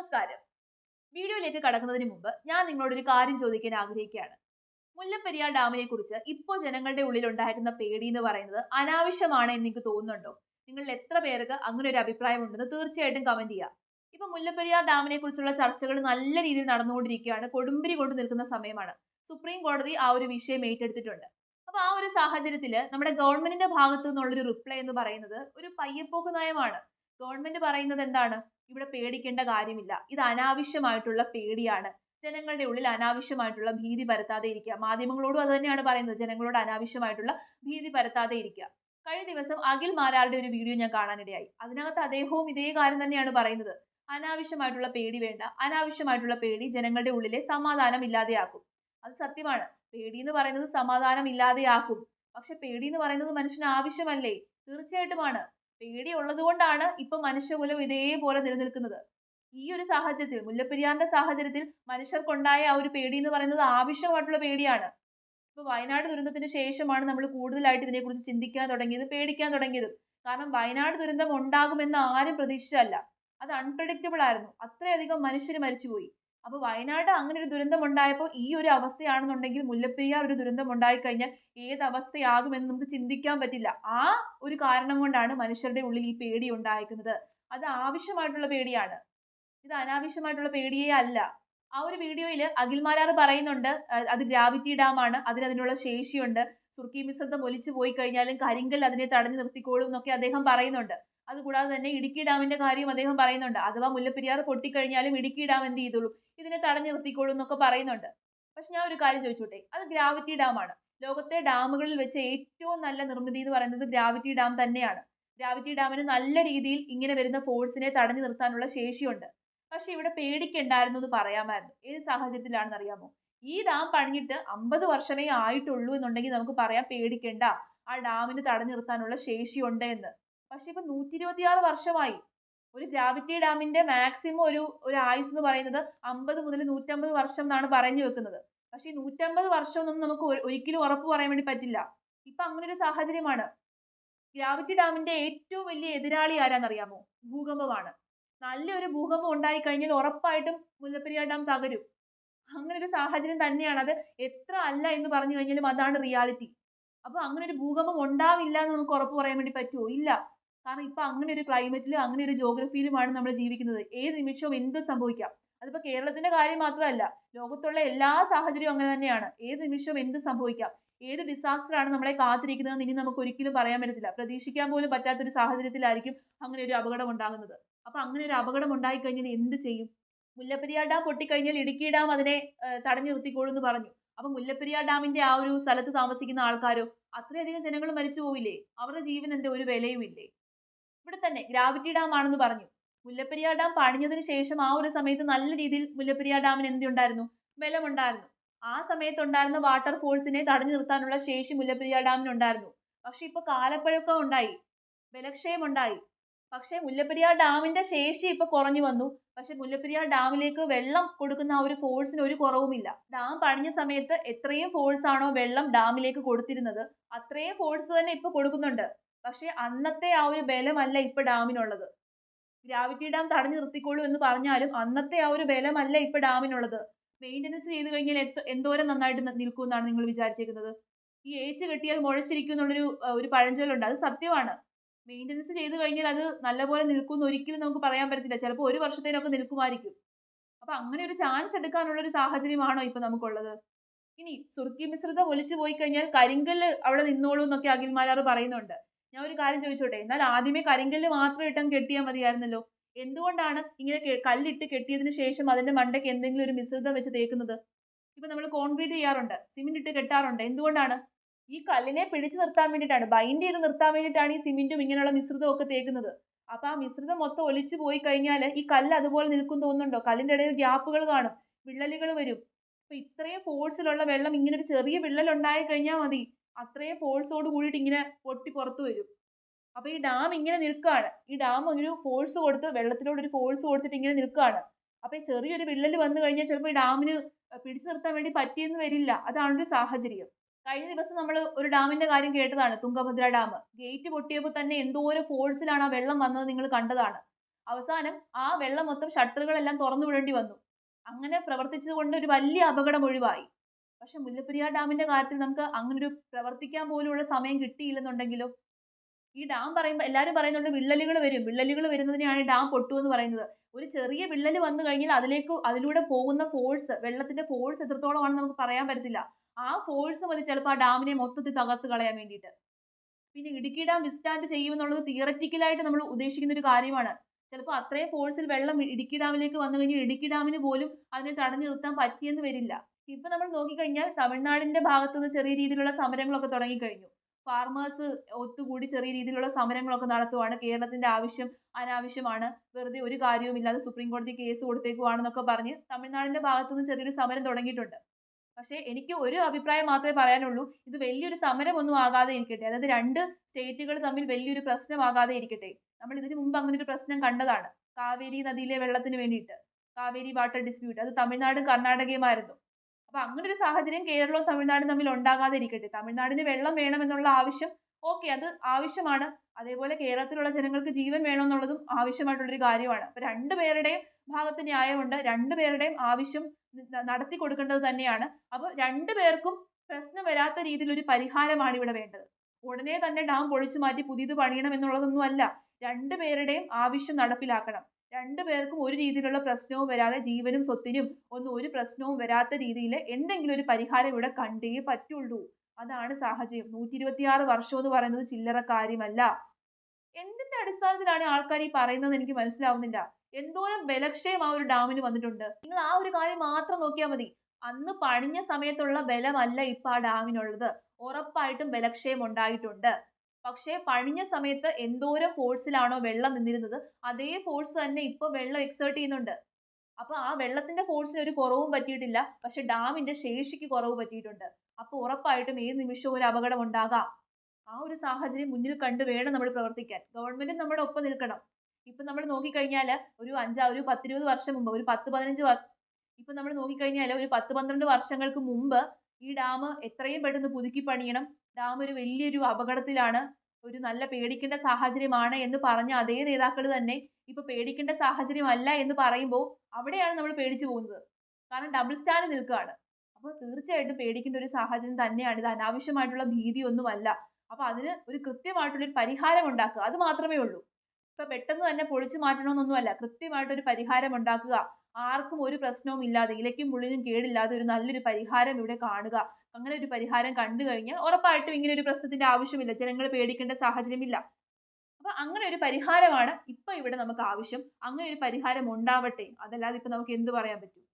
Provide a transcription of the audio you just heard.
നമസ്കാരം. വീഡിയോയിലേക്ക് കടക്കുന്നതിന് മുമ്പ് ഞാൻ നിങ്ങളോട് ഒരു കാര്യം ചോദിക്കാൻ ആഗ്രഹിക്കുകയാണ്. മുല്ലപ്പെരിയാർ ഡാമിനെ കുറിച്ച് ഇപ്പോൾ ജനങ്ങളുടെ ഉള്ളിൽ ഉണ്ടായിരുന്ന പേടി എന്ന് പറയുന്നത് അനാവശ്യമാണ് എന്ന് എനിക്ക് തോന്നുന്നുണ്ടോ? നിങ്ങളിൽ എത്ര പേർക്ക് അങ്ങനെ ഒരു അഭിപ്രായം ഉണ്ടെന്ന് തീർച്ചയായിട്ടും കമന്റ് ചെയ്യുക ഇപ്പൊ മുല്ലപ്പെരിയാർ ഡാമിനെ കുറിച്ചുള്ള ചർച്ചകൾ നല്ല രീതിയിൽ നടന്നുകൊണ്ടിരിക്കുകയാണ്. കൊടുമ്പിരി കൊണ്ട് നിൽക്കുന്ന സമയമാണ്. സുപ്രീം കോടതി ആ ഒരു വിഷയം ഏറ്റെടുത്തിട്ടുണ്ട്. അപ്പൊ ആ ഒരു സാഹചര്യത്തിൽ നമ്മുടെ ഗവൺമെന്റിന്റെ ഭാഗത്തു നിന്നുള്ളൊരു റിപ്ലൈ എന്ന് പറയുന്നത് ഒരു പയ്യപ്പോക്ക് നയമാണ്. ഗവൺമെന്റ് പറയുന്നത് എന്താണ്? ഇവിടെ പേടിക്കേണ്ട കാര്യമില്ല. ഇത് അനാവശ്യമായിട്ടുള്ള പേടിയാണ്. ജനങ്ങളുടെ ഉള്ളിൽ അനാവശ്യമായിട്ടുള്ള ഭീതി പരത്താതെ ഇരിക്കുക. മാധ്യമങ്ങളോടും അത് തന്നെയാണ് പറയുന്നത്. ജനങ്ങളോട് അനാവശ്യമായിട്ടുള്ള ഭീതി പരത്താതെ ഇരിക്കുക. കഴിഞ്ഞ ദിവസം അഖിൽ മാരാരുടെ ഒരു വീഡിയോ ഞാൻ കാണാനിടയായി. അതിനകത്ത് അദ്ദേഹവും ഇതേ കാര്യം തന്നെയാണ് പറയുന്നത്. അനാവശ്യമായിട്ടുള്ള പേടി വേണ്ട. അനാവശ്യമായിട്ടുള്ള പേടി ജനങ്ങളുടെ ഉള്ളിലെ സമാധാനം ഇല്ലാതെയാക്കും. അത് സത്യമാണ്. പേടി എന്ന് പറയുന്നത് സമാധാനം ഇല്ലാതെയാക്കും. പക്ഷെ പേടി എന്ന് പറയുന്നത് മനുഷ്യന് ആവശ്യമല്ലേ? തീർച്ചയായിട്ടുമാണ്. പേടി ഉള്ളത് കൊണ്ടാണ് ഇപ്പൊ മനുഷ്യകുലം ഇതേപോലെ നിലനിൽക്കുന്നത്. ഈ ഒരു സാഹചര്യത്തിൽ മുല്ലപ്പെരിയാറിന്റെ സാഹചര്യത്തിൽ മനുഷ്യർക്കുണ്ടായ ആ ഒരു പേടി എന്ന് പറയുന്നത് ആവശ്യമായിട്ടുള്ള പേടിയാണ്. ഇപ്പൊ വയനാട് ദുരന്തത്തിന് ശേഷമാണ് നമ്മൾ കൂടുതലായിട്ട് ഇതിനെക്കുറിച്ച് ചിന്തിക്കാൻ തുടങ്ങിയത് പേടിക്കാൻ തുടങ്ങിയത്. കാരണം വയനാട് ദുരന്തം ഉണ്ടാകുമെന്ന് ആരും പ്രതീക്ഷിച്ചല്ല അത് അൺപ്രഡിക്റ്റബിൾ ആയിരുന്നു. അത്രയധികം മനുഷ്യർ മരിച്ചുപോയി. അപ്പൊ വയനാട് അങ്ങനെ ഒരു ദുരന്തം ഉണ്ടായപ്പോൾ ഈ ഒരു അവസ്ഥയാണെന്നുണ്ടെങ്കിൽ മുല്ലപ്പെരിയാർ ഒരു ദുരന്തം ഉണ്ടായിക്കഴിഞ്ഞാൽ ഏത് അവസ്ഥയാകുമെന്ന് നമുക്ക് ചിന്തിക്കാൻ പറ്റില്ല. ആ ഒരു കാരണം കൊണ്ടാണ് മനുഷ്യരുടെ ഉള്ളിൽ ഈ പേടി ഉണ്ടായിരിക്കുന്നത്. അത് ആവശ്യമായിട്ടുള്ള പേടിയാണ്. ഇത് അനാവശ്യമായിട്ടുള്ള പേടിയേ അല്ല. ആ ഒരു വീഡിയോയിൽ അഖിൽമാരാർ പറയുന്നുണ്ട് അത് ഗ്രാവിറ്റി ഡാം ആണ് അതിന് അതിനുള്ള ശേഷിയുണ്ട്. സുർക്കി മിശ്രിതം ഒലിച്ചു പോയി കഴിഞ്ഞാലും കരിങ്കൽ അതിനെ തടഞ്ഞു നിർത്തിക്കോളും എന്നൊക്കെ അദ്ദേഹം പറയുന്നുണ്ട്. അതുകൂടാതെ തന്നെ ഇടുക്കി ഡാമിന്റെ കാര്യം അദ്ദേഹം പറയുന്നുണ്ട്. അഥവാ മുല്ലപ്പെരിയാർ പൊട്ടിക്കഴിഞ്ഞാലും ഇടുക്കി ഡാം എന്ത് ചെയ്തോളും? ഇതിനെ തടഞ്ഞു നിർത്തിക്കോളൂ എന്നൊക്കെ പറയുന്നുണ്ട്. പക്ഷെ ഞാൻ ഒരു കാര്യം ചോദിച്ചോട്ടെ? അത് ഗ്രാവിറ്റി ഡാം ആണ്. ലോകത്തെ ഡാമുകളിൽ വെച്ച് ഏറ്റവും നല്ല നിർമ്മിതി എന്ന് പറയുന്നത് ഗ്രാവിറ്റി ഡാം തന്നെയാണ്. ഗ്രാവിറ്റി ഡാമിന് നല്ല രീതിയിൽ ഇങ്ങനെ വരുന്ന ഫോഴ്സിനെ തടഞ്ഞു നിർത്താനുള്ള ശേഷിയുണ്ട്. പക്ഷെ ഇവിടെ പേടിക്കണ്ടായിരുന്നു എന്ന് പറയാമായിരുന്നു. ഏത് സാഹചര്യത്തിലാണെന്ന് അറിയാമോ? ഈ ഡാം പണിഞ്ഞിട്ട് അമ്പത് വർഷമേ ആയിട്ടുള്ളൂ എന്നുണ്ടെങ്കിൽ നമുക്ക് പറയാം പേടിക്കണ്ട. ആ ഡാമിന് തടഞ്ഞു നിർത്താനുള്ള ശേഷിയുണ്ട് എന്ന്. പക്ഷെ ഇപ്പൊ നൂറ്റി ഇരുപത്തിയാറ് വർഷമായി ഒരു ഗ്രാവിറ്റി ഡാമിന്റെ മാക്സിമം ഒരു ഒരു ആയുസ് എന്ന് പറയുന്നത് അമ്പത് മുതൽ നൂറ്റമ്പത് വർഷം എന്നാണ് പറഞ്ഞു വെക്കുന്നത്. പക്ഷെ ഈ നൂറ്റമ്പത് വർഷം ഒന്നും നമുക്ക് ഒരിക്കലും ഉറപ്പ് പറയാൻ വേണ്ടി പറ്റില്ല. ഇപ്പൊ അങ്ങനെ ഒരു സാഹചര്യമാണ്. ഗ്രാവിറ്റി ഡാമിന്റെ ഏറ്റവും വലിയ എതിരാളി ആരാന്നറിയാമോ? ഭൂകമ്പമാണ്. നല്ലൊരു ഭൂകമ്പം ഉണ്ടായി കഴിഞ്ഞാൽ ഉറപ്പായിട്ടും മുല്ലപ്പെരിയാർ ഡാം തകരും. അങ്ങനെ ഒരു സാഹചര്യം തന്നെയാണ്. അത് എത്ര അല്ല എന്ന് പറഞ്ഞു കഴിഞ്ഞാലും അതാണ് റിയാലിറ്റി. അപ്പൊ അങ്ങനെ ഒരു ഭൂകമ്പം ഉണ്ടാവില്ല എന്ന് നമുക്ക് ഉറപ്പ് പറയാൻ വേണ്ടി പറ്റുമോ? ഇല്ല. കാരണം ഇപ്പൊ അങ്ങനെ ഒരു ക്ലൈമറ്റിലും അങ്ങനെ ഒരു ജോഗ്രഫിയിലുമാണ് നമ്മൾ ജീവിക്കുന്നത്. ഏത് നിമിഷവും എന്ത് സംഭവിക്കാം? അതിപ്പോ കേരളത്തിന്റെ കാര്യം മാത്രമല്ല ലോകത്തുള്ള എല്ലാ സാഹചര്യവും അങ്ങനെ തന്നെയാണ്. ഏത് നിമിഷവും എന്ത് സംഭവിക്കാം? ഏത് ഡിസാസ്റ്റർ ആണ് നമ്മളെ കാത്തിരിക്കുന്നതെന്ന് ഇനി നമുക്ക് ഒരിക്കലും പറയാൻ പറ്റത്തില്ല. പ്രതീക്ഷിക്കാൻ പോലും പറ്റാത്ത ഒരു സാഹചര്യത്തിലായിരിക്കും അങ്ങനെ ഒരു അപകടം ഉണ്ടാകുന്നത്. അപ്പൊ അങ്ങനെ ഒരു അപകടം ഉണ്ടായി കഴിഞ്ഞാൽ എന്ത് ചെയ്യും? മുല്ലപ്പെരിയാർ ഡാം പൊട്ടിക്കഴിഞ്ഞാൽ ഇടുക്കി ഡാം അതിനെ തടഞ്ഞു നിർത്തിക്കോളൂ എന്ന് പറഞ്ഞു. അപ്പൊ മുല്ലപ്പെരിയാർ ഡാമിന്റെ ആ ഒരു സ്ഥലത്ത് താമസിക്കുന്ന ആൾക്കാരോ അത്രയധികം ജനങ്ങൾ മരിച്ചു പോയില്ലേ അവരുടെ ജീവൻ എന്താ ഒരു വിലയും ഇല്ലേ ഇവിടെ തന്നെ ഗ്രാവിറ്റി ഡാം ആണെന്ന് പറഞ്ഞു. മുല്ലപ്പെരിയാർ ഡാം പണിഞ്ഞതിന് ശേഷം ആ ഒരു സമയത്ത് നല്ല രീതിയിൽ മുല്ലപ്പെരിയാർ ഡാമിന് എന്തുണ്ടായിരുന്നു ബലമുണ്ടായിരുന്നു. ആ സമയത്ത് ഉണ്ടായിരുന്ന വാട്ടർ ഫോഴ്സിനെ തടഞ്ഞു നിർത്താനുള്ള ശേഷി മുല്ലപ്പെരിയാർ ഡാമിന് ഉണ്ടായിരുന്നു. പക്ഷെ ഇപ്പൊ കാലപ്പഴക്കം ഉണ്ടായി. ബലക്ഷയം ഉണ്ടായി. പക്ഷെ മുല്ലപ്പെരിയാർ ഡാമിന്റെ ശേഷി ഇപ്പൊ കുറഞ്ഞു വന്നു. പക്ഷെ മുല്ലപ്പെരിയാർ ഡാമിലേക്ക് വെള്ളം കൊടുക്കുന്ന ആ ഒരു ഫോഴ്സിന് ഒരു കുറവുമില്ല. ഡാം പണിഞ്ഞ സമയത്ത് എത്രയും ഫോഴ്സ് ആണോ വെള്ളം ഡാമിലേക്ക് കൊടുത്തിരുന്നത്. അത്രയും ഫോഴ്സ് തന്നെ ഇപ്പൊ കൊടുക്കുന്നുണ്ട്. പക്ഷെ അന്നത്തെ ആ ഒരു ബലമല്ല ഇപ്പൊ ഡാമിനുള്ളത്. ഗ്രാവിറ്റി ഡാം തടഞ്ഞു നിർത്തിക്കോളൂ എന്ന് പറഞ്ഞാലും അന്നത്തെ ആ ഒരു ബലമല്ല ഇപ്പൊ ഡാമിനുള്ളത്. മെയിന്റനൻസ് ചെയ്ത് കഴിഞ്ഞാൽ എന്തോരം നന്നായിട്ട് നിൽക്കും എന്നാണ് നിങ്ങൾ വിചാരിച്ചേക്കുന്നത്? ഈ ഏച്ച് കെട്ടിയാൽ മുഴച്ചിരിക്കും എന്നുള്ളൊരു ഒരു പഴഞ്ചൊല്ലുണ്ട്. അത് സത്യമാണ്. മെയിന്റനൻസ് ചെയ്ത് കഴിഞ്ഞാൽ അത് നല്ലപോലെ നിൽക്കും എന്ന് ഒരിക്കലും നമുക്ക് പറയാൻ പറ്റത്തില്ല. ചിലപ്പോൾ ഒരു വർഷത്തേനൊക്കെ നിൽക്കുമായിരിക്കും. അപ്പൊ അങ്ങനെ ഒരു ചാൻസ് എടുക്കാനുള്ള ഒരു സാഹചര്യമാണോ ഇപ്പൊ നമുക്കുള്ളത്? ഇനി സുർക്കി മിശ്രിതം ഒലിച്ചു പോയി കഴിഞ്ഞാൽ കരിങ്കല്ല് അവിടെ നിന്നോളൂ എന്നൊക്കെ അഖിൽമാരാർ പറയുന്നുണ്ട്. ഞാൻ ഒരു കാര്യം ചോദിച്ചോട്ടെ? എന്നാൽ ആദ്യമേ കരിങ്കല്ല് മാത്രം ഇട്ടം കെട്ടിയാൽ മതിയായിരുന്നല്ലോ. എന്തുകൊണ്ടാണ് ഇങ്ങനെ കല്ലിട്ട് കെട്ടിയതിന് ശേഷം അതിന്റെ മണ്ടയ്ക്ക് എന്തെങ്കിലും ഒരു മിശ്രിതം വെച്ച് തേക്കുന്നത്? ഇപ്പൊ നമ്മൾ കോൺക്രീറ്റ് ചെയ്യാറുണ്ട് സിമെന്റ് ഇട്ട് കെട്ടാറുണ്ട്. എന്തുകൊണ്ടാണ്? ഈ കല്ലിനെ പിടിച്ചു നിർത്താൻ വേണ്ടിയിട്ടാണ് ബൈൻഡ് ചെയ്ത് നിർത്താൻ വേണ്ടിയിട്ടാണ് ഈ സിമെന്റും ഇങ്ങനെയുള്ള മിശ്രിതവും ഒക്കെ തേക്കുന്നത്. അപ്പൊ ആ മിശ്രിതം മൊത്തം ഒലിച്ചു പോയി കഴിഞ്ഞാൽ ഈ കല്ല് അതുപോലെ നിൽക്കും തോന്നുന്നുണ്ടോ? കല്ലിന്റെ ഇടയിൽ ഗ്യാപ്പുകൾ കാണും വിള്ളലുകൾ വരും. അപ്പൊ ഇത്രയും ഫോഴ്സിലുള്ള വെള്ളം ഇങ്ങനെ ഒരു ചെറിയ വിള്ളൽ ഉണ്ടായി കഴിഞ്ഞാൽ മതി. അത്രയും ഫോഴ്സോട് കൂടിയിട്ട് ഇങ്ങനെ പൊട്ടി പുറത്തു വരും. അപ്പൊ ഈ ഡാം ഇങ്ങനെ നിൽക്കുകയാണ് ഈ ഡാം ഒരു ഫോഴ്സ് കൊടുത്ത് വെള്ളത്തിലോട് ഒരു ഫോഴ്സ് കൊടുത്തിട്ട് ഇങ്ങനെ നിൽക്കുകയാണ് അപ്പൊ ഈ ചെറിയൊരു വിള്ളൽ വന്നു കഴിഞ്ഞാൽ ചിലപ്പോൾ ഈ ഡാമിന് പിടിച്ചു നിർത്താൻ വേണ്ടി പറ്റിയെന്ന് വരില്ല. അതാണ് ഒരു സാഹചര്യം. കഴിഞ്ഞ ദിവസം നമ്മൾ ഒരു ഡാമിന്റെ കാര്യം കേട്ടതാണ്. തുങ്കഭദ്ര ഡാം ഗേറ്റ് പൊട്ടിയപ്പോൾ തന്നെ എന്തോരം ഫോഴ്സിലാണ് ആ വെള്ളം വന്നത് നിങ്ങൾ കണ്ടതാണ്. അവസാനം ആ വെള്ളം മൊത്തം ഷട്ടറുകളെല്ലാം തുറന്നു വിടേണ്ടി വന്നു. അങ്ങനെ പ്രവർത്തിച്ചതുകൊണ്ട് ഒരു വലിയ അപകടം ഒഴിവായി. പക്ഷെ മുല്ലപ്പെരിയാർ ഡാമിന്റെ കാര്യത്തിൽ നമുക്ക് അങ്ങനൊരു പ്രവർത്തിക്കാൻ പോലുള്ള സമയം കിട്ടിയില്ലെന്നുണ്ടെങ്കിലും? ഈ ഡാം പറയുമ്പോൾ എല്ലാവരും പറയുന്നുണ്ട് വിള്ളലുകൾ വരും വിള്ളലുകൾ വരുന്നതിനെയാണ് ഡാം പൊട്ടു എന്ന് പറയുന്നത്. ഒരു ചെറിയ വിള്ളൽ വന്നു കഴിഞ്ഞാൽ അതിലേക്ക് അതിലൂടെ പോകുന്ന ഫോഴ്സ് വെള്ളത്തിന്റെ ഫോഴ്സ് എത്രത്തോളമാണെന്ന് നമുക്ക് പറയാൻ പറ്റത്തില്ല. ആ ഫോഴ്സ് മതി ചിലപ്പോൾ ആ ഡാമിനെ മൊത്തത്തിൽ തകർത്ത് കളയാൻ വേണ്ടിയിട്ട്. പിന്നെ ഇടുക്കി ഡാം വിസ്റ്റാൻഡ് ചെയ്യുമെന്നുള്ളത് തിയററ്റിക്കലായിട്ട് നമ്മൾ ഉദ്ദേശിക്കുന്ന ഒരു കാര്യമാണ്. ചിലപ്പോൾ അത്രയും ഫോഴ്സിൽ വെള്ളം ഇടുക്കി ഡാമിലേക്ക് വന്നു കഴിഞ്ഞാൽ ഇടുക്കി ഡാമിന് പോലും അതിനെ തടഞ്ഞു നിർത്താൻ പറ്റിയെന്ന് വരില്ല. ഇപ്പൊ നമ്മൾ നോക്കിക്കഴിഞ്ഞാൽ തമിഴ്നാടിന്റെ ഭാഗത്തുനിന്ന് ചെറിയ രീതിയിലുള്ള സമരങ്ങളൊക്കെ തുടങ്ങിക്കഴിഞ്ഞു. ഫാർമേഴ്സ് ഒത്തുകൂടി ചെറിയ രീതിയിലുള്ള സമരങ്ങളൊക്കെ നടത്തുവാണ്. കേരളത്തിന്റെ ആവശ്യം അനാവശ്യമാണ്. വെറുതെ ഒരു കാര്യവുമില്ലാതെ സുപ്രീം കോടതി കേസ് കൊടുത്തേക്കുവാണെന്നൊക്കെ പറഞ്ഞ് തമിഴ്നാടിന്റെ ഭാഗത്തുനിന്ന് ചെറിയൊരു സമരം തുടങ്ങിയിട്ടുണ്ട്. പക്ഷേ എനിക്ക് ഒരു അഭിപ്രായം മാത്രമേ പറയാനുള്ളൂ. ഇത് വലിയൊരു സമരമൊന്നും ആകാതെ ഇരിക്കട്ടെ. അതായത് രണ്ട് സ്റ്റേറ്റുകൾ തമ്മിൽ വലിയൊരു പ്രശ്നമാകാതെ ഇരിക്കട്ടെ. നമ്മൾ ഇതിനു മുമ്പ് അങ്ങനെ ഒരു പ്രശ്നം കണ്ടതാണ്. കാവേരി നദിയിലെ വെള്ളത്തിന് വേണ്ടിയിട്ട്. Kaveri water dispute. അത് തമിഴ്നാടും കർണാടകയുമായിരുന്നു. അപ്പൊ അങ്ങനെ ഒരു സാഹചര്യം കേരളവും തമിഴ്നാടും തമ്മിൽ ഉണ്ടാകാതിരിക്കട്ടെ. തമിഴ്നാടിന് വെള്ളം വേണമെന്നുള്ള ആവശ്യം ഓക്കെ അത് ആവശ്യമാണ്. അതേപോലെ കേരളത്തിലുള്ള ജനങ്ങൾക്ക് ജീവൻ വേണമെന്നുള്ളതും ആവശ്യമായിട്ടുള്ളൊരു കാര്യമാണ്. അപ്പൊ രണ്ടുപേരുടെയും ഭാഗത്ത് ന്യായമുണ്ട്. രണ്ടുപേരുടെയും ആവശ്യം നടത്തി കൊടുക്കേണ്ടത് തന്നെയാണ്. അപ്പോൾ രണ്ടുപേർക്കും പ്രശ്നം വരാത്ത രീതിയിൽ ഒരു പരിഹാരമാണ് ഇവിടെ വേണ്ടത്. ഉടനെ തന്നെ ഡാം പൊളിച്ചു മാറ്റി പുതിയത് പണിയണം എന്നുള്ളതൊന്നും അല്ല രണ്ടുപേരുടെയും ആവശ്യം നടപ്പിലാക്കണം. രണ്ടുപേർക്കും ഒരു രീതിയിലുള്ള പ്രശ്നവും വരാതെ ജീവനും സ്വത്തിനും ഒന്നും ഒരു പ്രശ്നവും വരാത്ത രീതിയിൽ എന്തെങ്കിലും ഒരു പരിഹാരം ഇവിടെ കണ്ടേ പറ്റുള്ളൂ. അതാണ് സാഹചര്യം. നൂറ്റി ഇരുപത്തിയാറ് വർഷം എന്ന് പറയുന്നത് ചില്ലറ കാര്യമല്ല. എന്തിന്റെ അടിസ്ഥാനത്തിലാണ് ആൾക്കാർ ഈ പറയുന്നത് എനിക്ക് മനസ്സിലാവുന്നില്ല. എന്തോരം ബലക്ഷയം ആ ഒരു ഡാമിന് വന്നിട്ടുണ്ട്. നിങ്ങൾ ആ ഒരു കാര്യം മാത്രം നോക്കിയാൽ മതി. അന്ന് പണിഞ്ഞ സമയത്തുള്ള ബലമല്ല ഇപ്പൊ ആ ഡാമിനുള്ളത്. ഉറപ്പായിട്ടും ബലക്ഷയം ഉണ്ടായിട്ടുണ്ട്. പക്ഷേ പണിഞ്ഞ സമയത്ത് എന്തോരം ഫോഴ്സിലാണോ വെള്ളം നിന്നിരുന്നത് അതേ ഫോഴ്സ് തന്നെ ഇപ്പൊ വെള്ളം എക്സേർട്ട് ചെയ്യുന്നുണ്ട്. അപ്പൊ ആ വെള്ളത്തിന്റെ ഫോഴ്സിന് ഒരു കുറവും പറ്റിയിട്ടില്ല. പക്ഷെ ഡാമിന്റെ ശേഷിക്ക് കുറവ് പറ്റിയിട്ടുണ്ട്. അപ്പൊ ഉറപ്പായിട്ടും ഏത് നിമിഷവും ഒരു അപകടം ഉണ്ടാകാം. ആ ഒരു സാഹചര്യം മുന്നിൽ കണ്ട് വേണം നമ്മൾ പ്രവർത്തിക്കാൻ. ഗവൺമെന്റ് നമ്മുടെ ഒപ്പം നിൽക്കണം. ഇപ്പൊ നമ്മൾ നോക്കിക്കഴിഞ്ഞാൽ ഒരു അഞ്ചാ ഒരു പത്തിരുപത് വർഷം മുമ്പ് ഒരു പത്ത് പതിനഞ്ച് ഇപ്പൊ നമ്മൾ നോക്കിക്കഴിഞ്ഞാൽ ഒരു പത്ത് പന്ത്രണ്ട് വർഷങ്ങൾക്ക് മുമ്പ് ഈ ഡാം എത്രയും പെട്ടെന്ന് പുതുക്കി പണിയണം. ഡാം ഒരു വലിയൊരു അപകടത്തിലാണ് ഒരു നല്ല പേടിക്കേണ്ട സാഹചര്യമാണ് എന്ന് പറഞ്ഞ അതേ നേതാക്കൾ തന്നെ ഇപ്പൊ പേടിക്കേണ്ട സാഹചര്യമല്ല എന്ന് പറയുമ്പോൾ അവിടെയാണ് നമ്മൾ പേടിച്ചു പോകുന്നത്. കാരണം ഡബിൾ സ്റ്റാൻഡ് നിൽക്കുകയാണ്. അപ്പോൾ തീർച്ചയായിട്ടും പേടിക്കേണ്ട ഒരു സാഹചര്യം തന്നെയാണ്. ഇത് അനാവശ്യമായിട്ടുള്ള ഭീതിയൊന്നുമല്ല. അപ്പൊ അതിന് ഒരു കൃത്യമായിട്ടുള്ളൊരു പരിഹാരം ഉണ്ടാക്കുക. അത് മാത്രമേ ഉള്ളൂ. ഇപ്പൊ പെട്ടെന്ന് തന്നെ പൊളിച്ചു മാറ്റണമെന്നൊന്നുമല്ല. കൃത്യമായിട്ടൊരു പരിഹാരം ഉണ്ടാക്കുക. ആർക്കും ഒരു പ്രശ്നവും ഇല്ലാതെ ഇലയ്ക്കും മുള്ളിനും കേടില്ലാതെ ഒരു നല്ലൊരു പരിഹാരം ഇവിടെ കാണുക. അങ്ങനെ ഒരു പരിഹാരം കണ്ടു കഴിഞ്ഞാൽ ഉറപ്പായിട്ടും ഇങ്ങനെ ഒരു പ്രശ്നത്തിന്റെ ആവശ്യമില്ല. ജനങ്ങൾ പേടിക്കേണ്ട സാഹചര്യമില്ല. അപ്പൊ അങ്ങനെ ഒരു പരിഹാരമാണ് ഇപ്പൊ ഇവിടെ നമുക്ക് ആവശ്യം. അങ്ങനെ ഒരു പരിഹാരം ഉണ്ടാവട്ടെ. അതല്ലാതെ ഇപ്പൊ നമുക്ക് എന്ത് പറയാൻ പറ്റും?